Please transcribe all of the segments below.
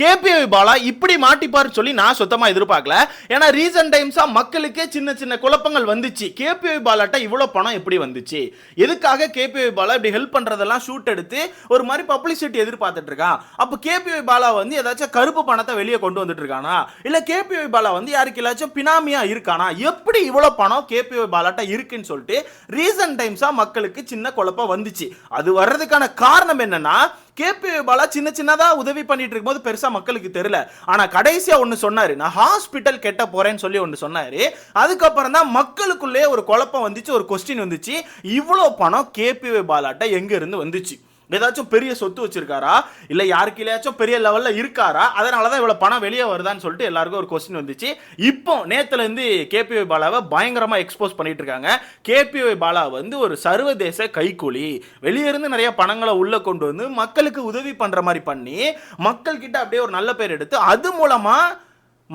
KPI Bala இப்படி மாட்டிப்பார் சொல்லி நான் சுத்தமா எதிர்பார்க்கல. ஏன்னா ரீசன்ட் டைம்ஸா மக்களுக்கே சின்ன சின்ன குழப்பங்கள் வந்துச்சு. கேபிஐ பாலாட்ட இவ்வளவு பணம் எப்படி வந்துச்சு? எதுக்காக கேபிஐ பாலா இப்படி ஹெல்ப் பண்றதெல்லாம் ஷூட் எடுத்து ஒரு மாதிரி பப்ளிசிட்டி எதிர்பார்த்துட்டு இருக்கான்? அப்ப கேபிஐ பாலா வந்து ஏதாச்சும் கருப்பு பணத்தை வெளியே கொண்டு வந்துட்டு இருக்கானா? இல்ல கேபிஐ பாலா வந்து யாருக்கு ஏதாச்சும் பினாமியா இருக்கானா? எப்படி இவ்வளவு பணம் கேபிஐ பாலாட்ட இருக்குன்னு சொல்லிட்டு ரீசன்ட் டைம்ஸா மக்களுக்கு சின்ன குழப்பம் வந்துச்சு. அது வர்றதுக்கான காரணம் என்னன்னா கேபி பாலா சின்ன சின்னதாக உதவி பண்ணிட்டு இருக்கும்போது பெருசாக மக்களுக்கு தெரியல. ஆனால் கடைசியாக ஒன்று சொன்னார் நான் ஹாஸ்பிட்டல் கெட்ட போகிறேன்னு சொல்லி ஒன்று சொன்னார். அதுக்கப்புறம் தான் மக்களுக்குள்ளே ஒரு குழப்பம் வந்துச்சு ஒரு கொஸ்டின் வந்துச்சு. இவ்வளோ பணம் கேபி பாலாட்ட எங்கேருந்து வந்துச்சு? ஏதாச்சும் பெரிய சொத்து வச்சிருக்காரா? இல்ல யாருக்கு பெரிய லெவல்ல இருக்காரா? அதனாலதான் இவ்வளவு பணம் வெளியே வருதான்னு சொல்லிட்டு எல்லாருக்கும் ஒரு கொஸ்டின் வந்துச்சு. இப்போ நேத்துல இருந்து கேபிஒய் பாலாவை பயங்கரமா எக்ஸ்போஸ் பண்ணிட்டு இருக்காங்க. கேபிஒய் பாலா வந்து ஒரு சர்வதேச கைக்கூலி. வெளியே இருந்து நிறைய பணங்களை உள்ள கொண்டு வந்து மக்களுக்கு உதவி பண்ற மாதிரி பண்ணி மக்கள் கிட்ட அப்படியே ஒரு நல்ல பேர் எடுத்து அது மூலமா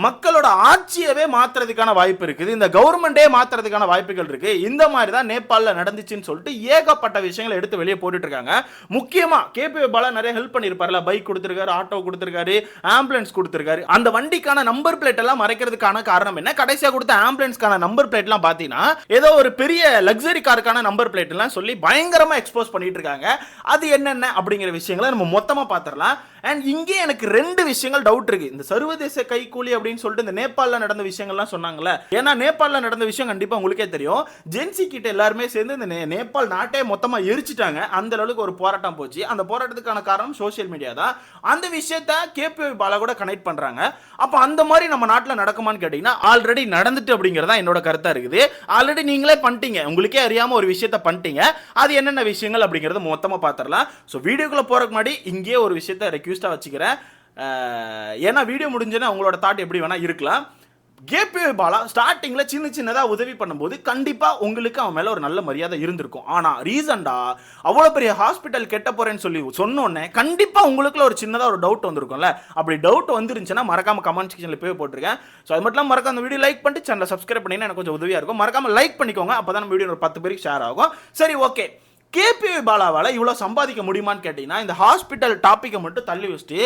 மக்களோட ஆட்சியவே மாற்றுறதுக்கான வாய்ப்பு இருக்குது. இந்த கவர்மெண்டே மாற்றுறதுக்கான வாய்ப்புகள் இருக்கு. இந்த மாதிரி தான் நேபாளில் நடந்துச்சுன்னு சொல்லிட்டு ஏகப்பட்ட விஷயங்களை எடுத்து வெளியே போட்டுட்டு இருக்காங்க. முக்கியமாக கேபி பாலா நிறைய ஹெல்ப் பண்ணியிருப்பார்ல. பைக் கொடுத்துருக்காரு ஆட்டோ கொடுத்துருக்காரு ஆம்புலன்ஸ் கொடுத்துருக்காரு. அந்த வண்டிக்கான நம்பர் பிளேட் எல்லாம் மறைக்கிறதுக்கான காரணம் என்ன? கடைசியாக கொடுத்த ஆம்புலன்ஸ்க்கான நம்பர் பிளேட்லாம் பார்த்தீங்கன்னா ஏதோ ஒரு பெரிய லக்ஸரி காருக்கான நம்பர் பிளேட்லாம் சொல்லி பயங்கரமாக எக்ஸ்போஸ் பண்ணிட்டு இருக்காங்க. அது என்னென்ன அப்படிங்கிற விஷயங்களை நம்ம மொத்தமாக பார்த்துடலாம் அண்ட் இங்கே எனக்கு ரெண்டு விஷயங்கள் டவுட் இருக்கு. இந்த சர்வதேச கைகூலி அப்படின்னு சொல்லிட்டு இந்த நேபாளில் நடந்த விஷயங்கள்லாம் சொன்னாங்கல்ல. ஏன்னா நேபாளில் நடந்த விஷயம் கண்டிப்பாக உங்களுக்கே தெரியும். ஜென்சி கிட்ட எல்லாருமே சேர்ந்து இந்த நேபாள் நாட்டே மொத்தமாக எரிச்சிட்டாங்க. அந்த அளவுக்கு ஒரு போராட்டம் போச்சு. அந்த போராட்டத்துக்கான காரணம் சோஷியல் மீடியா தான். அந்த விஷயத்த கேபி பாலா கூட கனெக்ட் பண்ணுறாங்க அப்போ அந்த மாதிரி நம்ம நாட்டில் நடக்குமான்னு கேட்டிங்கன்னா ஆல்ரெடி நடந்துட்டு அப்படிங்கிறதா என்னோட கருத்தாக இருக்குது. ஆல்ரெடி நீங்களே பண்ணிட்டீங்க. உங்களுக்கே அறியாமல் ஒரு விஷயத்த பண்ணிட்டீங்க. அது என்னென்ன விஷயங்கள் அப்படிங்கிறத மொத்தமாக பார்த்துடலாம் ஸோ வீடியோக்குள்ளே போகிறதுக்கு முன்னாடி இங்கேயே ஒரு விஷயத்த ரெக்யூஸ்டாக வச்சுக்கிறேன். ஏன்னா வீடியோ முடிஞ்சுன்னா உங்களோட தாட் எப்படி வேணால் இருக்கலாம். கேபி பாலா ஸ்டார்டிங்கில் சின்ன சின்னதாக உதவி பண்ணும்போது கண்டிப்பாக உங்களுக்கு அவன் மேலே ஒரு நல்ல மரியாதை இருந்திருக்கும். ஆனால் ரீசெண்டாக அவ்வளோ பெரிய ஹாஸ்பிட்டல் கெட்ட போகிறேன்னு சொல்லி சொன்னோன்னே கண்டிப்பாக உங்களுக்குள்ள ஒரு சின்னதாக ஒரு டவுட் வந்திருக்கும்ல. அப்படி டவுட் வந்துருந்துச்சுன்னா மறக்காம கமெண்ட் செக்ஷனில் போய் போட்டிருக்கேன். ஸோ அது மட்டும் இல்லாமல் மறக்காம அந்த வீடியோ லைக் பண்ணிட்டு சேனலை சப்ஸ்கிரைப் பண்ணிங்கன்னா எனக்கு கொஞ்சம் உதவியாக இருக்கும். மறக்காம லைக் பண்ணிக்கோங்க. அப்போ தான் நம்ம வீடியோ ஒரு பத்து பேருக்கு ஷேர் ஆகும். சரி ஓகே கேபிஐ பாலாவால் இவ்வளோ சம்பாதிக்க முடியுமான்னு கேட்டிங்கன்னா இந்த ஹாஸ்பிட்டல் டாப்பிக்கை மட்டும் தள்ளி வச்சுட்டு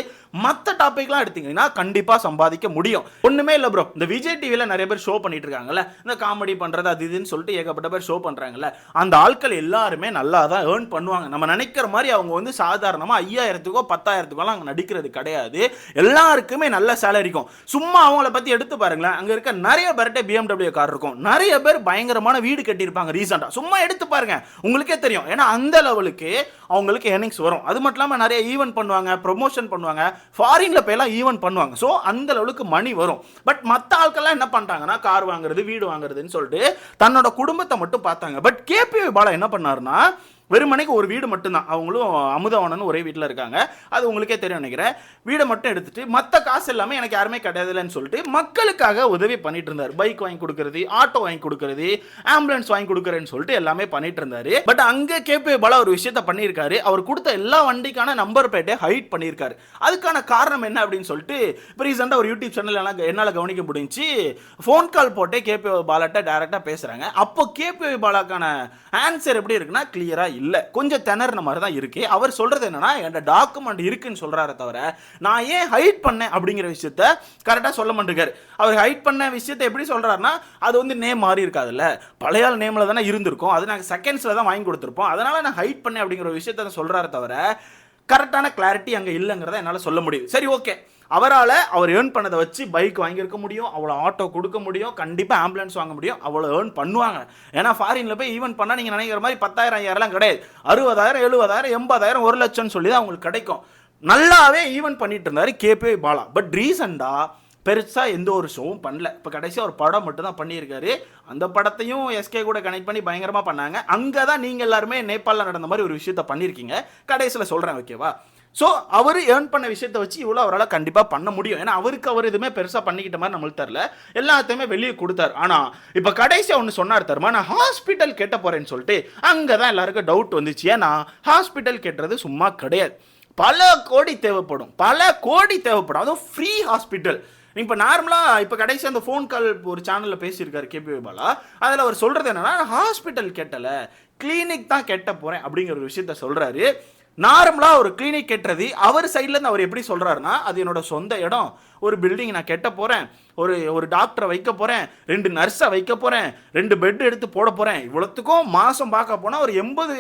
மற்ற டாப்பிக்லாம் எடுத்தீங்கன்னா கண்டிப்பாக சம்பாதிக்க முடியும். ஒன்றுமே இல்லை ப்ரோ இந்த விஜய் டிவியில் நிறைய பேர் ஷோ பண்ணிட்டு இருக்காங்கல்ல இந்த காமெடி பண்ணுறது அது இதுன்னு சொல்லிட்டு ஏகப்பட்ட பேர் ஷோ பண்ணுறாங்கல்ல அந்த ஆட்கள் எல்லாருமே நல்லா தான் ஏர்ன் பண்ணுவாங்க. நம்ம நினைக்கிற மாதிரி அவங்க வந்து சாதாரணமாக ஐயாயிரத்துக்கோ பத்தாயிரத்துக்கோலாம் அங்கே நடிக்கிறது கிடையாது. எல்லாருக்குமே நல்ல சேலரிக்கும் சும்மா அவங்கள பற்றி எடுத்து பாருங்களேன். அங்கே இருக்க நிறைய பேர்கிட்ட பிஎம்டபிள்யூ கார் இருக்கும். நிறைய பேர் பயங்கரமான வீடு கட்டியிருப்பாங்க ரீசெண்டாக சும்மா எடுத்து பாருங்க. உங்களுக்கே தெரியும். ஏன்னா அந்த லெவலுக்கு அவங்களுக்கு earnings வரும். அது மட்டும் இல்லாமல் நிறைய ஈவெண்ட் பண்ணுவாங்க ப்ரொமோஷன் பண்ணுவாங்க ஃபாரின்ல போயெல்லாம் ஈவென்ட் பண்ணுவாங்க. ஸோ அந்த லெவலுக்கு மணி வரும். பட் மற்ற ஆட்கள்லாம் என்ன பண்ணிட்டாங்கன்னா கார் வாங்குறது வீடு வாங்குறதுன்னு சொல்லிட்டு தன்னோட குடும்பத்தை மட்டும் பார்த்தாங்க. பட் கேபி பாலா என்ன பண்ணாருன்னா வெறுமனைக்கு ஒரு வீடு மட்டும்தான். அவங்களும் அமுதவனன் ஒரே வீட்டில் இருக்காங்க. அது உங்களுக்கே தெரியும் நினைக்கிறேன். வீடை மட்டும் எடுத்துட்டு மற்ற காசு எல்லாமே எனக்கு யாருமே கிடையாதுலன்னு சொல்லிட்டு மக்களுக்காக உதவி பண்ணிட்டு இருந்தார். பைக் வாங்கி கொடுக்கறது ஆட்டோ வாங்கி கொடுக்கறது ஆம்புலன்ஸ் வாங்கி கொடுக்குறேன்னு சொல்லிட்டு எல்லாமே பண்ணிட்டு இருந்தாரு. பட் அங்கே கேபி பாலா ஒரு விஷயத்த பண்ணியிருக்காரு. அவர் கொடுத்த எல்லா வண்டிக்கான நம்பர் பிளேட்டை ஹைட் பண்ணியிருக்காரு. அதுக்கான காரணம் என்ன அப்படின்னு சொல்லிட்டு இப்போ ரீசெண்டாக ஒரு யூடியூப் சேனல் என்னால் கவனிக்க முடிஞ்சு ஃபோன் கால் போட்டே கேபி பாலாட்ட டேரெக்டாக பேசுகிறாங்க அப்போ கேபி பாலாக்கான ஆன்சர் எப்படி இருக்குன்னா கிளியராக இல்லை. கொஞ்சம் திணறின மாதிரி தான் இருக்கு. அவர் சொல்றது என்னன்னா என்கிட்ட டாக்குமெண்ட் இருக்குன்னு சொல்றாரு தவிர நான் ஏன் ஹைட் பண்ணேன்? அப்படிங்கிற விஷயத்த கரெக்டாக சொல்ல மாட்டேங்காரு அவர் ஹைட் பண்ண விஷயத்த எப்படி சொல்றாருன்னா அது வந்து நேம் மாறி இருக்காதுல்ல. பழைய நேமில் தானே இருந்திருக்கும். அது நாங்கள் செகண்ட்ஸில் தான் வாங்கி கொடுத்துருப்போம். அதனால நான் ஹைட் பண்ணேன் அப்படிங்கிற விஷயத்த சொல்றாரு தவிர கரெக்டான கிளாரிட்டி அங்கே இல்லைங்கிறத என்னால் சொல்ல முடியுது சரி ஓகே அவரால் அவர் ஏர்ன் பண்ணதை வச்சு பைக் வாங்கியிருக்க முடியும் அவ்வளோ ஆட்டோ கொடுக்க முடியும் கண்டிப்பாக ஆம்புலன்ஸ் வாங்க முடியும் அவ்வளோ ஏர்ன் பண்ணுவாங்க. ஏன்னா ஃபாரினில் போய் ஈவென்ட் பண்ணால் நீங்கள் நினைக்கிற மாதிரி பத்தாயிரம் ஐயாயிரம்லாம் கிடையாது. அறுபதாயிரம் எழுபதாயிரம் எண்பதாயிரம் ஒரு லட்சம்னு சொல்லி தான் அவங்களுக்கு கிடைக்கும். நல்லாவே ஈவெண்ட் பண்ணிட்டு இருந்தார் கேபே பாலா. பட் ரீசெண்டாக பெருசாக எந்த ஒரு ஷோவும் பண்ணல. இப்போ கடைசியாக ஒரு படம் மட்டும் தான் பண்ணியிருக்காரு. அந்த படத்தையும் எஸ்கே கூட கனெக்ட் பண்ணி பயங்கரமாக பண்ணாங்க. அங்கே தான் நீங்கள் எல்லாருமே நேபாளில் நடந்த மாதிரி ஒரு விஷயத்த பண்ணியிருக்கீங்க. கடைசியில் சொல்கிறேன் ஓகேவா ஸோ அவர் ஏர்ன் பண்ண விஷயத்தை வச்சு இவ்வளோ அவரால் கண்டிப்பாக பண்ண முடியும். ஏன்னா அவருக்கு அவர் எதுவுமே பெருசாக பண்ணிக்கிட்ட மாதிரி நம்மளுக்கு தரல எல்லாத்தையுமே வெளியே கொடுத்தாரு. ஆனால் இப்போ கடைசியாக ஒன்று சொன்னார் தருமா நான் ஹாஸ்பிட்டல் கேட்ட போகிறேன்னு சொல்லிட்டு அங்கே தான் எல்லாருக்கும் டவுட் வந்துச்சு. ஏன்னா ஹாஸ்பிட்டல் கேட்டுறது சும்மா கிடையாது. பல கோடி தேவைப்படும். பல கோடி தேவைப்படும். அதுவும் ஃப்ரீ ஹாஸ்பிட்டல் இப்போ நார்மலாக இப்போ கடைசி அந்த ஃபோன் கால் ஒரு சேனலில் பேசியிருக்காரு கேபி பாலா அதில் அவர் சொல்கிறது என்னென்னா ஹாஸ்பிட்டல் கேட்டலை. கிளினிக் தான் கெட்ட போகிறேன் அப்படிங்கிற ஒரு விஷயத்த சொல்கிறாரு நார்மலாக ஒரு கிளினிக் கெட்டுறது அவர் சைட்லேருந்து அவர் எப்படி சொல்கிறாருன்னா அது என்னோட சொந்த இடம். ஒரு பில்டிங் நான் கெட்ட போகிறேன் ஒரு ஒரு டாக்டரை வைக்க போகிறேன் ரெண்டு நர்ஸை வைக்க போகிறேன் ரெண்டு பெட் எடுத்து போட போகிறேன் இவ்வளோத்துக்கும் மாதம் பார்க்க போனால் ஒரு எண்பது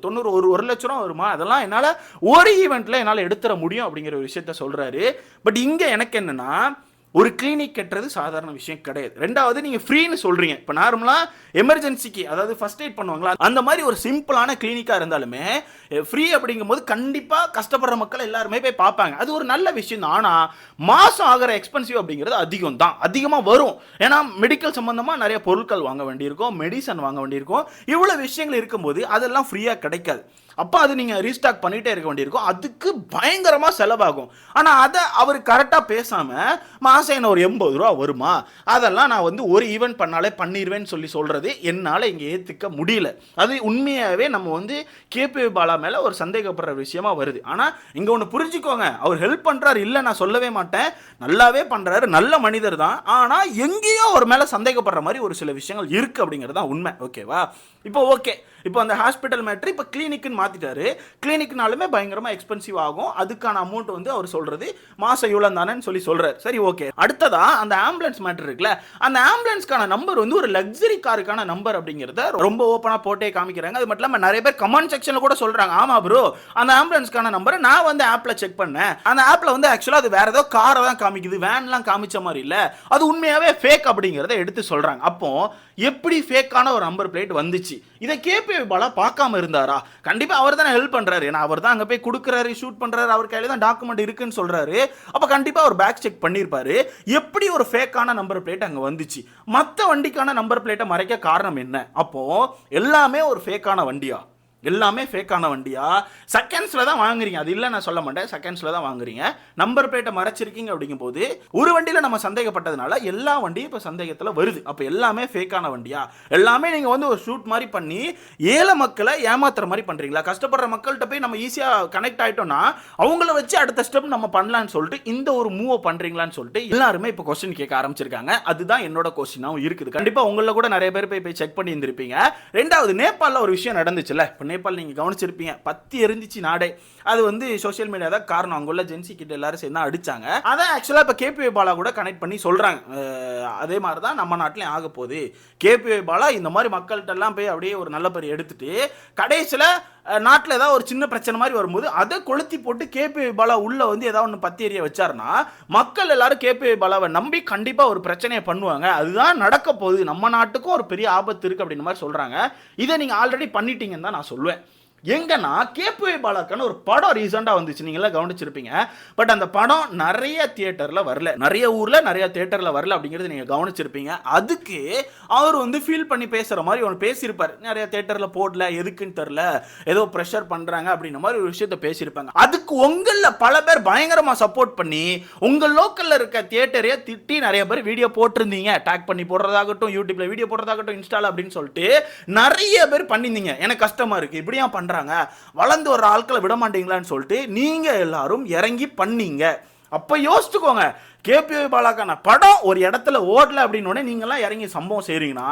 தொண்ணூறு ஒரு ஒரு லட்ச ரூபா வருமா? அதெல்லாம் என்னால் ஒரு ஈவெண்ட்டில் என்னால் எடுத்துட முடியும் அப்படிங்கிற ஒரு விஷயத்த சொல்கிறாரு பட் இங்கே எனக்கு என்னென்னா ஒரு கிளினிக் கட்டுறது சாதாரண விஷயம் கிடையாது. ரெண்டாவது நீங்கள் ஃப்ரீன்னு சொல்கிறீங்க இப்போ நார்மலாக எமர்ஜென்சிக்கு அதாவது ஃபர்ஸ்ட் எய்ட் பண்ணுவாங்களா? அந்த மாதிரி ஒரு சிம்பிளான கிளினிக்காக இருந்தாலுமே ஃப்ரீ அப்படிங்கும்போது கண்டிப்பாக கஷ்டப்படுற மக்கள் எல்லாருமே போய் பார்ப்பாங்க. அது ஒரு நல்ல விஷயம் தான். ஆனால் மாதம் ஆகிற எக்ஸ்பென்சிவ் அப்படிங்கிறது அதிகம் தான். அதிகமாக வரும். ஏன்னா மெடிக்கல் சம்மந்தமாக நிறைய பொருட்கள் வாங்க வேண்டியிருக்கும் மெடிசன் வாங்க வேண்டியிருக்கும். இவ்வளோ விஷயங்கள் இருக்கும்போது அதெல்லாம் ஃப்ரீயாக கிடைக்காது. அப்போ அது நீங்கள் ரீஸ்டாக் பண்ணிகிட்டே இருக்க வேண்டியிருக்கும். அதுக்கு பயங்கரமாக செலவாகும். ஆனால் அதை அவர் கரெக்டாக பேசாமல் மாதம் என்ன ஒரு எண்பது ரூபா வருமா? அதெல்லாம் நான் வந்து ஒரு ஈவெண்ட் பண்ணாலே பண்ணிடுவேன்னு சொல்லி சொல்கிறது என்னால் இங்கே ஏற்றுக்க முடியல. அது உண்மையாகவே நம்ம வந்து கேபி பாலா மேலே ஒரு சந்தேகப்படுற விஷயமா வருது. ஆனால் இங்கே ஒன்று புரிஞ்சுக்கோங்க. அவர் ஹெல்ப் பண்ணுறாரு இல்லை நான் சொல்லவே மாட்டேன். நல்லாவே பண்ணுறாரு நல்ல மனிதர் தான். ஆனால் எங்கேயோ அவர் மேலே சந்தேகப்படுற மாதிரி ஒரு சில விஷயங்கள் இருக்குது அப்படிங்கிறது தான் உண்மை. ஓகேவா இப்போ ஓகே இப்போ அந்த ஹாஸ்பிட்டல் மேட்ரு இப்போ கிளினிக்குன்னு மாற்றிட்டாரு கிளினிக்னாலுமே பயங்கரமாக எக்ஸ்பென்சிவ் ஆகும். அதுக்கான அமௌண்ட் வந்து அவர் சொல்கிறது மாதம் இவ்வளோ தானேன்னு சொல்லி சொல்கிறார் சரி ஓகே அடுத்ததா அந்த ஆம்புலன்ஸ் மேட்ரு இருக்குல்ல அந்த ஆம்புலன்ஸ்க்கான நம்பர் வந்து ஒரு லக்ஸரி காருக்கான நம்பர் அப்படிங்கிறத ரொம்ப ஓப்பனாக போட்டே காமிக்கிறாங்க. அது மட்டும் இல்லாமல் நிறைய பேர் கமெண்ட் செக்ஷனில் கூட சொல்கிறாங்க ஆமாம் ப்ரோ அந்த ஆம்புலன்ஸ்க்கான நம்பரை நான் வந்து ஆப்பில் செக் பண்ணேன். அந்த ஆப்பில் வந்து ஆக்சுவலாக அது வேற ஏதோ காரை தான் காமிக்குது. வேன்லாம் காமிச்ச மாதிரி இல்லை. அது உண்மையாகவே ஃபேக் அப்படிங்கிறத எடுத்து சொல்கிறாங்க அப்போ எப்படி ஃபேக்கான ஒரு நம்பர் பிளேட் வந்துச்சு? இதை கேபி பாலா பார்க்காம இருந்தாரா? கண்டிப்பாக அவர் தானே ஹெல்ப் பண்றாரு. ஏன்னா அவர் தான் அங்கே போய் கொடுக்குறாரு ஷூட் பண்ணுறாரு அவர் கையில தான் டாக்குமெண்ட் இருக்குன்னு சொல்கிறாரு அப்போ கண்டிப்பாக அவர் பேக் செக் பண்ணியிருப்பாரு எப்படி ஒரு ஃபேக்கான நம்பர் பிளேட் அங்கே வந்துச்சு? மற்ற வண்டிக்கான நம்பர் பிளேட்டை மறைக்க காரணம் என்ன? அப்போது எல்லாமே ஒரு ஃபேக்கான வண்டியா? எல்லாமே ஃபேக்கான வண்டியா? செகண்ட்ஸில் தான் வாங்குறீங்க. அது இல்லை நான் சொல்ல மாட்டேன். செகண்ட்ஸில் தான் வாங்குறீங்க. நம்பர் பிளேட்டை மறைச்சிருக்கீங்க அப்படிங்கும்போது ஒரு வண்டியில் நம்ம சந்தேகப்பட்டதுனால எல்லா வண்டியும் இப்போ சந்தேகத்தில் வருது. அப்போ எல்லாமே ஃபேக்கான வண்டியா? எல்லாமே நீங்கள் வந்து ஒரு ஷூட் மாதிரி பண்ணி ஏழை மக்களை ஏமாத்துற மாதிரி பண்ணுறீங்களா கஷ்டப்படுற மக்கள்கிட்ட போய் நம்ம ஈஸியாக கனெக்ட் ஆகிட்டோம்னா அவங்கள வச்சு அடுத்த ஸ்டெப் நம்ம பண்ணலான்னு சொல்லிட்டு இந்த ஒரு மூவை பண்ணுறீங்களான்னு சொல்லிட்டு எல்லாருமே இப்போ கொஸ்டின் கேட்க ஆரம்பிச்சிருக்காங்க. அதுதான் என்னோட கொஸ்டினாகவும் இருக்குது. கண்டிப்பாக உங்களில் கூட நிறைய பேர் போய் போய் செக் பண்ணி இருந்திருப்பீங்க ரெண்டாவது நேபாளில் ஒரு விஷயம் நடந்துச்சுல்ல? இப்போ நேபாள் நீங்கள் கவனிச்சிருப்பீங்க. பத்தி எரிஞ்சிச்சு நாடே. அது வந்து சோஷியல் மீடியா தான் காரணம். அங்குள்ள ஜென்சி கிட்ட எல்லாரும் சேர்ந்து அடிச்சாங்க. அதை ஆக்சுவலாக இப்போ கேபிஐ பாலா கூட கனெக்ட் பண்ணி சொல்கிறாங்க அதே மாதிரி தான் நம்ம நாட்டிலையும் ஆக போகுது. கேபிஐ பாலா இந்த மாதிரி மக்கள்கிட்ட எல்லாம் போய் அப்படியே ஒரு நல்ல பேர் எடுத்துட்டு கடைசியில் நாட்டில் ஏதாவது ஒரு சின்ன பிரச்சனை மாதிரி வரும்போது அதை கொளுத்தி போட்டு கேபிஐ பாலா உள்ள வந்து ஏதாவது ஒன்று பத்தி ஏரியா வச்சாருன்னா மக்கள் எல்லாரும் கேபிஐ பாலாவை நம்பி கண்டிப்பாக ஒரு பிரச்சனையை பண்ணுவாங்க. அதுதான் நடக்க போகுது. நம்ம நாட்டுக்கும் ஒரு பெரிய ஆபத்து இருக்குது அப்படின்ற மாதிரி சொல்கிறாங்க இதை நீங்கள் ஆல்ரெடி பண்ணிட்டீங்கன்னு தான் நான் சொல்லுவேன் எங்கன்னா கேபி பாலாக்கான ஒரு படம் ரீசெண்டாக வந்துச்சு. நீங்களாம் கவனிச்சிருப்பீங்க. பட் அந்த படம் நிறைய தியேட்டரில் வரல. நிறைய ஊரில் நிறைய தியேட்டரில் வரல அப்படிங்கிறது நீங்கள் கவனிச்சிருப்பீங்க. அதுக்கு அவர் வந்து ஃபீல் பண்ணி பேசுகிற மாதிரி ஒன்று பேசியிருப்பார். நிறைய தியேட்டரில் போடல எதுக்குன்னு தெரில ஏதோ ப்ரெஷர் பண்ணுறாங்க அப்படின்ற மாதிரி ஒரு விஷயத்த பேசியிருப்பாங்க. அதுக்கு உங்களில் பல பேர் பயங்கரமாக சப்போர்ட் பண்ணி உங்கள் லோக்கலில் இருக்க தியேட்டரையே திட்டி நிறைய பேர் வீடியோ போட்டிருந்தீங்க. டேக் பண்ணி போடுறதாகட்டும் யூடியூப்பில் வீடியோ போடுறதாகட்டும் இன்ஸ்டால் அப்படின்னு சொல்லிட்டு நிறைய பேர் பண்ணியிருந்தீங்க. எனக்கு கஷ்டமாக இருக்குது இப்படியா பண்ணுறாங்க வளர்ந்து வர்ற ஆட்களை விட மாட்டீங்களான்னு சொல்லிட்டு நீங்கள் எல்லாரும் இறங்கி பண்ணீங்க. அப்போ யோசிச்சுக்கோங்க. கேபிஐ பாலாக்கான படம் ஒரு இடத்துல ஓடல அப்படின்னு நீங்களாம் இறங்கி சம்பவம் செய்கிறீங்கன்னா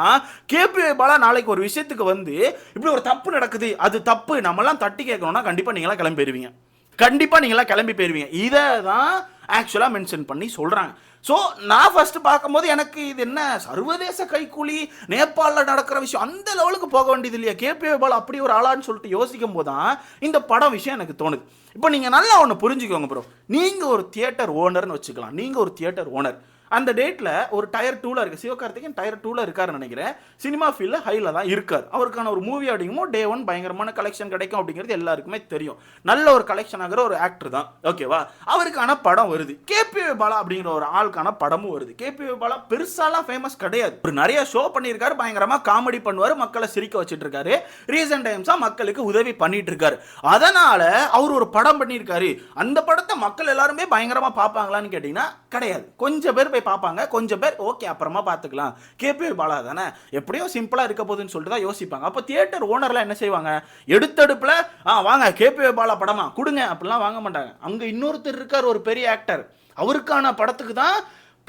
கேபிஐ பாலா நாளைக்கு ஒரு விஷயத்துக்கு வந்து இப்படி ஒரு தப்பு நடக்குது அது தப்பு நம்மலாம் தட்டி கேட்கணும்னா கண்டிப்பாக நீங்களாம் கிளம்பி போயிருவீங்க கண்டிப்பாக நீங்களாம் கிளம்பி போயிருவீங்க. இதை தான் ஆக்சுவலாக மென்ஷன் பண்ணி சொல்கிறாங்க ஸோ நான் ஃபஸ்ட்டு பார்க்கும்போது எனக்கு இது என்ன சர்வதேச கைக்கூலி நேபாளில் நடக்கிற விஷயம் அந்த லெவலுக்கு போக வேண்டியது இல்லையா. கேபிஐ பால் அப்படி ஒரு ஆளான்னு சொல்லிட்டு யோசிக்கும் போது தான் இந்த படம் விஷயம் எனக்கு தோணுது. இப்போ நீங்கள் நல்லா ஒன்று புரிஞ்சுக்கோங்க ப்ரோ நீங்கள் ஒரு தியேட்டர் ஓனர்னு வச்சுக்கலாம். நீங்கள் ஒரு தியேட்டர் ஓனர் அந்த டேட்டில் ஒரு டயர் டூவில் இருக்குது சிவகார்த்திகேயன் டயர் டூவில் இருக்காருன்னு நினைக்கிறேன். சினிமா ஃபீல்டில் ஹையில் தான் இருக்கார். அவருக்கான ஒரு மூவி அப்படிங்கும்போது டே ஒன் பயங்கரமான கலெக்ஷன் கிடைக்கும் அப்படிங்கிறது எல்லாருக்குமே தெரியும். நல்ல ஒரு கலெக்ஷன் ஆகிற ஒரு ஆக்டர் தான். ஓகேவா அவருக்கான படம் வருது. கேபி பாலா அப்படிங்கிற ஒரு ஆளுக்கான படமும் வருது. கேபி பாலா பெருசாலாம் ஃபேமஸ் கிடையாது. ஒரு நிறைய ஷோ பண்ணியிருக்காரு. பயங்கரமாக காமெடி பண்ணுவார். மக்களை சிரிக்க வச்சுட்டு இருக்காரு ரீசெண்ட் டைம்ஸாக மக்களுக்கு உதவி பண்ணிட்டு இருக்காரு அதனால அவர் ஒரு படம் பண்ணியிருக்காரு. அந்த படத்தை மக்கள் எல்லாருமே பயங்கரமாக பார்ப்பாங்களான்னு கேட்டிங்கன்னா கிடையாது. கொஞ்சம் பேர் போய் பார்ப்பாங்க. கொஞ்சம் பேர் ஓகே அப்புறமா பார்த்துக்கலாம். கேபிஎல் பாலா தானே? எப்படியும் சிம்பிளாக இருக்க போகுதுன்னு சொல்லிட்டு தான் யோசிப்பாங்க. அப்போ தியேட்டர் ஓனர்லாம் என்ன செய்வாங்க? எடுத்தடுப்பில் ஆ வாங்க கேபிஎல் பாலா படமா கொடுங்க அப்படிலாம் வாங்க மாட்டாங்க. அங்கே இன்னொருத்தர் இருக்கார் ஒரு பெரிய ஆக்டர் அவருக்கான படத்துக்கு தான்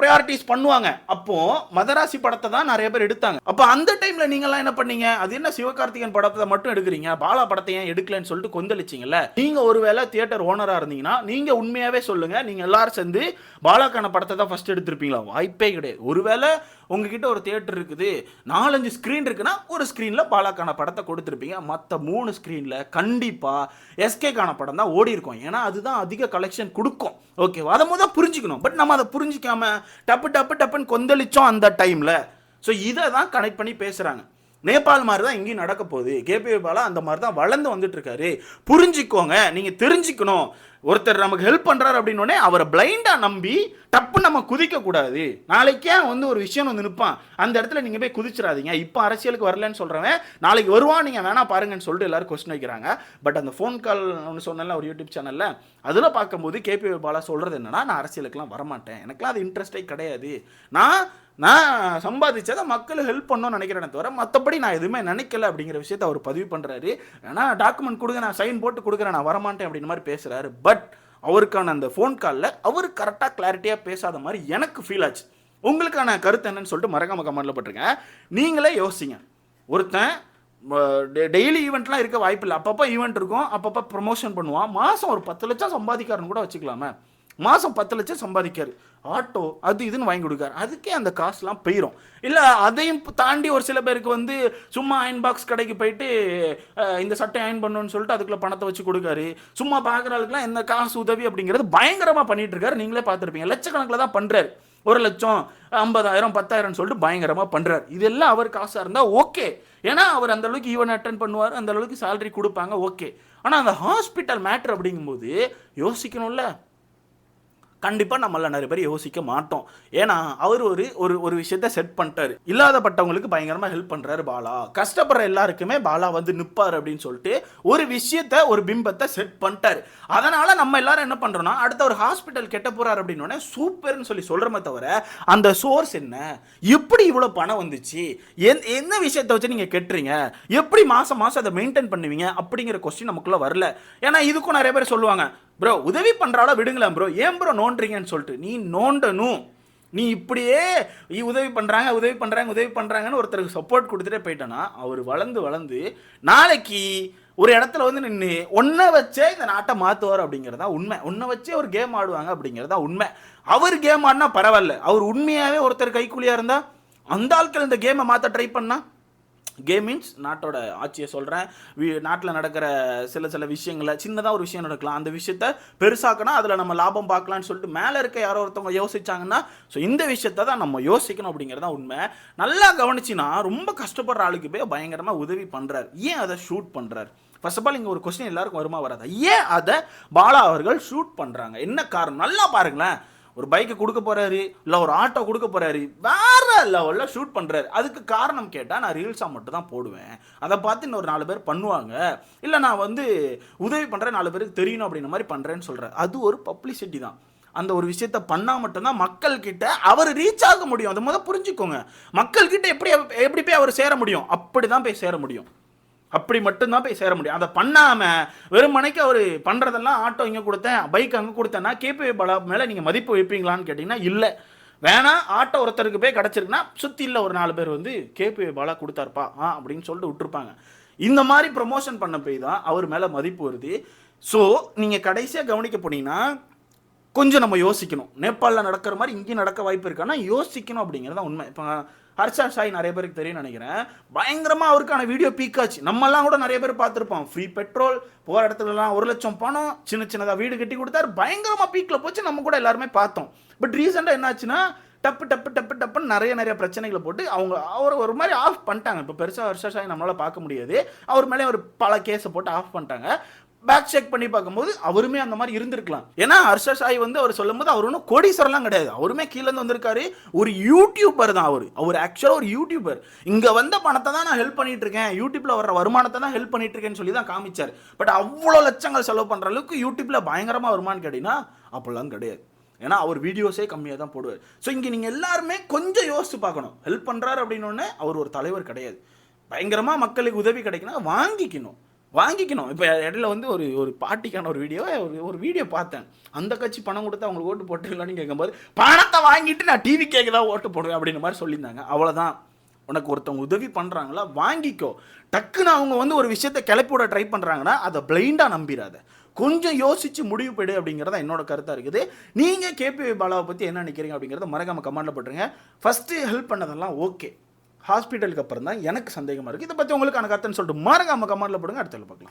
ப்ரையாரிட்டிஸ் பண்ணுவாங்க. அப்போ மதராசி படத்தை தான் நிறைய பேர் எடுத்தாங்க. அப்போ அந்த டைம்ல நீங்களாம் என்ன பண்ணீங்க? அது என்ன சிவகார்த்திகேயன் படத்தை மட்டும் எடுக்கிறீங்க? பாலா படத்தை ஏன் எடுக்கலன்னு சொல்லிட்டு கொந்தளிச்சிங்கல்ல? நீங்க ஒருவேளை தியேட்டர் ஓனரா இருந்தீங்கன்னா நீங்க உண்மையாவே சொல்லுங்க. நீங்க எல்லாரும் சேர்ந்து பாலாக்கான படத்தை தான் ஃபர்ஸ்ட் எடுத்திருப்பீங்களா? வாய்ப்பே கிடையாது. ஒருவேளை உங்ககிட்ட ஒரு தியேட்டர் இருக்குது. நாலஞ்சு ஸ்க்ரீன் இருக்குன்னா ஒரு ஸ்க்ரீனில் பாலாக்கான படத்தை கொடுத்துருப்பீங்க. மற்ற மூணு ஸ்க்ரீனில் கண்டிப்பாக எஸ்கேக்கான படம் தான் ஓடி இருக்கும் ஏன்னா அதுதான் அதிக கலெக்ஷன் கொடுக்கும். ஓகேவா அதை முதல் புரிஞ்சுக்கணும். பட் நம்ம அதை புரிஞ்சிக்காம டப்பு டப்பு டப்புன்னு கொந்தளிச்சோம் அந்த டைமில் ஸோ இதை தான் கனெக்ட் பண்ணி பேசுகிறாங்க நேபாள் மாதிரி தான் இங்கேயும் நடக்க போகுது. கேபி பாலா அந்த மாதிரி தான் வளர்ந்து வந்துட்டு இருக்காரு புரிஞ்சுக்கோங்க நீங்கள் தெரிஞ்சுக்கணும். ஒருத்தர் நமக்கு ஹெல்ப் பண்ணுறாரு அப்படின்னோடனே அவரை பிளைண்டாக நம்பி டப்பு நம்ம குதிக்கக்கூடாது நாளைக்கே வந்து ஒரு விஷயம் வந்து நிற்பான் அந்த இடத்துல நீங்கள் போய் குதிச்சிடாதீங்க. இப்போ அரசியலுக்கு வரலன்னு சொல்கிறவன் நாளைக்கு வருவான் நீங்கள் வேணா பாருங்கன்னு சொல்லிட்டு எல்லாரும் கொஸ்டின் வைக்கிறாங்க. பட் அந்த ஃபோன் கால் ஒன்று சொன்னல ஒரு யூடியூப் சேனலில் அதில் பார்க்கும்போது கேபி பாலா சொல்கிறது என்னன்னா நான் அரசியலுக்குலாம் வரமாட்டேன். எனக்குலாம் அது இன்ட்ரெஸ்டே கிடையாது. நான் நான் சம்பாதிச்சதை மக்கள் ஹெல்ப் பண்ணணும்னு நினைக்கிறேனே தவிர மற்றபடி நான் எதுவுமே நினைக்கல அப்படிங்கிற விஷயத்த அவர் பதிவு பண்ணுறாரு ஏன்னா டாக்குமெண்ட் கொடுங்க நான் சைன் போட்டு கொடுக்குறேன் நான் வரமாட்டேன் அப்படின்னு மாதிரி பேசுகிறாரு பட் அவருக்கான அந்த ஃபோன் காலில் அவர் கரெக்டாக கிளாரிட்டியாக பேசாத மாதிரி எனக்கு ஃபீல் ஆச்சு. உங்களுக்கான கருத்து என்னன்னு சொல்லிட்டு மறக்காம கமெண்ட்ல போட்டிருக்கேன். நீங்களே யோசிங்க. ஒருத்தன் டெய்லி ஈவெண்ட்லாம் இருக்க வாய்ப்பு இல்லை. அப்பப்போ ஈவெண்ட் இருக்கும் அப்பப்போ ப்ரொமோஷன் பண்ணுவான். மாதம் ஒரு பத்து லட்சம் சம்பாதிக்காருன்னு கூட வச்சுக்கலாமே. மாதம் பத்து லட்சம் சம்பாதிக்காரு. ஆட்டோ அது இதுன்னு வாங்கி கொடுக்காரு. அதுக்கே அந்த காசுலாம் போயிடும் இல்லை அதையும் தாண்டி ஒரு சில பேருக்கு வந்து சும்மா அயன் பாக்ஸ் கடைக்கு போயிட்டு இந்த சட்டை அயன் பண்ணணும்னு சொல்லிட்டு அதுக்குள்ள பணத்தை வச்சு கொடுக்காரு. சும்மா பார்க்குற ஆளுக்குலாம் எந்த காசு உதவி அப்படிங்கிறது பயங்கரமாக பண்ணிட்டு இருக்காரு நீங்களே பார்த்துருப்பீங்க. லட்சக்கணக்கில் தான் பண்ணுறாரு ஒரு லட்சம் ஐம்பதாயிரம் பத்தாயிரம்னு சொல்லிட்டு பயங்கரமாக பண்ணுறாரு இதெல்லாம் அவர் காசாக இருந்தால் ஓகே. ஏன்னா அவர் அந்த அளவுக்கு ஈவன் அட்டன் பண்ணுவார் அந்த அளவுக்கு salary கொடுப்பாங்க ஓகே. ஆனால் அந்த ஹாஸ்பிட்டல் மேட்ரு அப்படிங்கும்போது யோசிக்கணும்ல. கண்டிப்பாக நம்மள நிறைய பேர் யோசிக்க மாட்டோம். ஏன்னா அவர் ஒரு ஒரு ஒரு விஷயத்த செட் பண்ணிட்டாரு. இல்லாதப்பட்டவங்களுக்கு பயங்கரமாக ஹெல்ப் பண்ணுறாரு பாலா. கஷ்டப்படுற எல்லாருக்குமே பாலா வந்து நிற்பார் அப்படின்னு சொல்லிட்டு ஒரு விஷயத்த ஒரு பிம்பத்தை செட் பண்ணிட்டாரு. அதனால நம்ம எல்லாரும் என்ன பண்ணுறோம்னா அடுத்த ஒரு ஹாஸ்பிட்டல் கெட்ட போகிறார் அப்படின்னோடனே சூப்பர்னு சொல்லி சொல்கிறோமே தவிர அந்த சோர்ஸ் என்ன? எப்படி இவ்வளோ பணம் வந்துச்சு? என் என்ன விஷயத்தை வச்சு நீங்கள் கெட்டுறீங்க? எப்படி மாதம் மாதம் அதை மெயின்டைன் பண்ணுவீங்க? அப்படிங்கிற கொஸ்டின் நமக்குள்ளே வரல. ஏன்னா இதுக்கும் நிறைய பேர் சொல்லுவாங்க ப்ரோ உதவி பண்ணுறாலும் விடுங்களேன் ப்ரோ ஏன் ப்ரோ நோண்டுறீங்கன்னு சொல்லிட்டு? நீ நோண்டணும். நீ இப்படியே நீ உதவி பண்ணுறாங்க உதவி பண்ணுறாங்க உதவி பண்ணுறாங்கன்னு ஒருத்தருக்கு சப்போர்ட் கொடுத்துட்டே போயிட்டேன்னா அவர் வளர்ந்து வளர்ந்து நாளைக்கு ஒரு இடத்துல வந்து நின்று ஒன்றை வச்சே இந்த நாட்டை மாற்றுவார் அப்படிங்கிறதா உண்மை. ஒன்றை வச்சே ஒரு கேம் ஆடுவாங்க அப்படிங்கிறதா உண்மை. அவர் கேம் ஆடினா பரவாயில்ல. அவர் உண்மையாகவே ஒருத்தர் கைக்கூலியாக இருந்தால் அந்த ஆட்கள் இந்த கேமை மாற்ற ட்ரை பண்ணா? கேம் மீன்ஸ் நாட்டோட ஆட்சியை சொல்கிறேன் நாட்டில் நடக்கிற சில சில விஷயங்களை சின்னதாக ஒரு விஷயம் நடக்கலாம். அந்த விஷயத்த பெருசாக்கினா அதில் நம்ம லாபம் பார்க்கலாம்னு சொல்லிட்டு மேலே இருக்க யாரோ ஒருத்தவங்க யோசிச்சாங்கன்னா ஸோ இந்த விஷயத்த தான் நம்ம யோசிக்கணும் அப்படிங்கிறது தான் உண்மை. நல்லா கவனிச்சின்னா ரொம்ப கஷ்டப்படுற ஆளுக்கு போய் பயங்கரமாக உதவி பண்ணுறாரு ஏன் அதை ஷூட் பண்ணுறார் ஃபர்ஸ்ட் ஆஃப் ஆல் இங்கே ஒரு கொஸ்டின் எல்லாருக்கும் வருமா வராதா? ஏன் அதை பாலா அவர்கள் ஷூட் பண்ணுறாங்க என்ன காரணம்? நல்லா பாருங்களேன். ஒரு பைக்கை கொடுக்க போறாரு இல்லை ஒரு ஆட்டோ கொடுக்க போறாரு வேற லெவலில் ஷூட் பண்றாரு. அதுக்கு காரணம் கேட்டால் நான் ரீல்ஸாக மட்டும் தான் போடுவேன். அதை பார்த்து இன்னொரு நாலு பேர் பண்ணுவாங்க. இல்லை நான் வந்து உதவி பண்ணுறேன் நாலு பேருக்கு தெரியணும் அப்படின்ற மாதிரி பண்ணுறேன்னு சொல்கிறேன் அது ஒரு பப்ளிசிட்டி தான். அந்த ஒரு விஷயத்த பண்ணால் மட்டும்தான் மக்கள் கிட்ட அவர் ரீச் ஆக முடியும். அதை முதல் புரிஞ்சுக்கோங்க. மக்கள் கிட்ட எப்படி எப்படி போய் அவர் சேர முடியும்? அப்படி தான் போய் சேர முடியும். அப்படி மட்டும்தான் போய் சேர முடியும். அதை பண்ணாமல் வெறுமனைக்கு அவர் பண்ணுறதெல்லாம் ஆட்டோ இங்கே கொடுத்தேன் பைக் அங்கே கொடுத்தேன்னா கேபி பாலா மேலே நீங்கள் மதிப்பு வைப்பீங்களான்னு கேட்டிங்கன்னா இல்லை. வேணா ஆட்டோ ஒருத்தருக்கு போய் கிடச்சிருக்குன்னா சுற்றி இல்லை ஒரு நாலு பேர் வந்து கேபி பாலா கொடுத்தாருப்பா ஆ அப்படின்னு சொல்லிட்டு விட்டுருப்பாங்க. இந்த மாதிரி ப்ரொமோஷன் பண்ண போய் தான் அவர் மேலே மதிப்பு வருது. ஸோ நீங்கள் கடைசியாக கவனிக்க போனீங்கன்னா கொஞ்சம் நம்ம யோசிக்கணும். நேபாளில் நடக்கிற மாதிரி இங்கேயும் நடக்க வாய்ப்பு இருக்கான்னா யோசிக்கணும் அப்படிங்கிறது தான் உண்மை. இப்போ ஹர்ஷா சாய் நிறைய பேருக்கு தெரியும் நினைக்கிறேன். பயங்கரமாக அவருக்கான வீடியோ பீக்காச்சு நம்மெல்லாம் கூட நிறைய பேர் பார்த்துருப்போம். ஃப்ரீ பெட்ரோல் போகிற இடத்துலலாம் ஒரு லட்சம் பணம் சின்ன சின்னதாக வீடு கட்டி கொடுத்தாரு. பயங்கரமாக பீக்கில் போச்சு. நம்ம கூட எல்லாருமே பார்த்தோம். பட் ரீசெண்டாக என்னாச்சுன்னா டப்பு டப்பு டப்பு டப்புன்னு நிறைய நிறைய பிரச்சனைகளை போட்டு அவங்க அவர் ஒரு மாதிரி ஆஃப் பண்ணிட்டாங்க. இப்போ பெருசாக ஹர்ஷா சாய் நம்மளால் பார்க்க முடியாது. அவர் மேலே ஒரு பல கேஸை போட்டு ஆஃப் பண்ணிட்டாங்க. பேக் செக் பண்ணி பார்க்கும்போது அவருமே அந்த மாதிரி இருந்திருக்கலாம். ஏன்னா ஹர்ஷ சாய் வந்து அவர் சொல்லும்போது அவர் ஒன்றும் கோடீஸ்வரம்லாம் கிடையாது. அவருமே கீழேருந்து வந்திருக்காரு. ஒரு யூடியூபர் தான் அவர். அவர் ஆக்சுவலாக ஒரு யூடியூபர் இங்கே வந்த பணத்தை தான் நான் ஹெல்ப் பண்ணிட்டு இருக்கேன். யூடியூப்பில் வர வருமானத்தை தான் ஹெல்ப் பண்ணிட்டு இருக்கேன்னு சொல்லி தான் காமிச்சார். பட் அவ்வளோ லட்சங்கள் செலவு பண்ணுற அளவுக்கு யூடியூப்பில் பயங்கரமாக வருமானம் கேட்டீங்கன்னா அப்படிலாம் கிடையாது. ஏன்னா அவர் வீடியோஸே கம்மியாக தான் போடுவார். ஸோ இங்கே நீங்கள் எல்லாருமே கொஞ்சம் யோசித்து பார்க்கணும். ஹெல்ப் பண்ணுறாரு அப்படின்னு அவர் ஒரு தலைவர் கிடையாது. பயங்கரமாக மக்களுக்கு உதவி கிடைக்குன்னா வாங்கிக்கணும். வாங்கிக்கணும். இப்போ இடையில வந்து ஒரு ஒரு பார்ட்டிக்கான ஒரு வீடியோ ஒரு ஒரு வீடியோ பார்த்தேன். அந்த கட்சி பணம் கொடுத்து அவங்களுக்கு ஓட்டு போட்டுக்கலான்னு கேட்கும்போது பணத்தை வாங்கிட்டு நான் டிவி கேட்க தான் ஓட்டு போடுவேன் அப்படின்ற மாதிரி சொல்லியிருந்தாங்க. அவ்வளோதான் உனக்கு ஒருத்தவங்க உதவி பண்ணுறாங்களா வாங்கிக்கோ. டக்குன்னு அவங்க வந்து ஒரு விஷயத்தை கிளப்பிவிட ட்ரை பண்ணுறாங்கன்னா அதை பிளைண்டாக நம்பிடாத கொஞ்சம் யோசிச்சு முடிவு போயிடு அப்படிங்கிறத என்னோட கருத்தாக இருக்குது. நீங்கள் கேபி பாலாவை பற்றி என்ன நினைக்கிறீங்க அப்படிங்கிறத மறக்காமல் கமெண்டில் போட்டுருங்க. ஃபஸ்ட்டு ஹெல்ப் பண்ணதெல்லாம் ஓகே ஹாஸ்பிட்டலுக்கு அப்புறம் தான் எனக்கு சந்தேகமாக இருக்குது இதை பற்றி உங்களுக்கான கருத்துன்னு சொல்லிட்டு மறக்காம கமெண்ட்டில் போடுங்க. அடுத்த பார்க்கலாம்.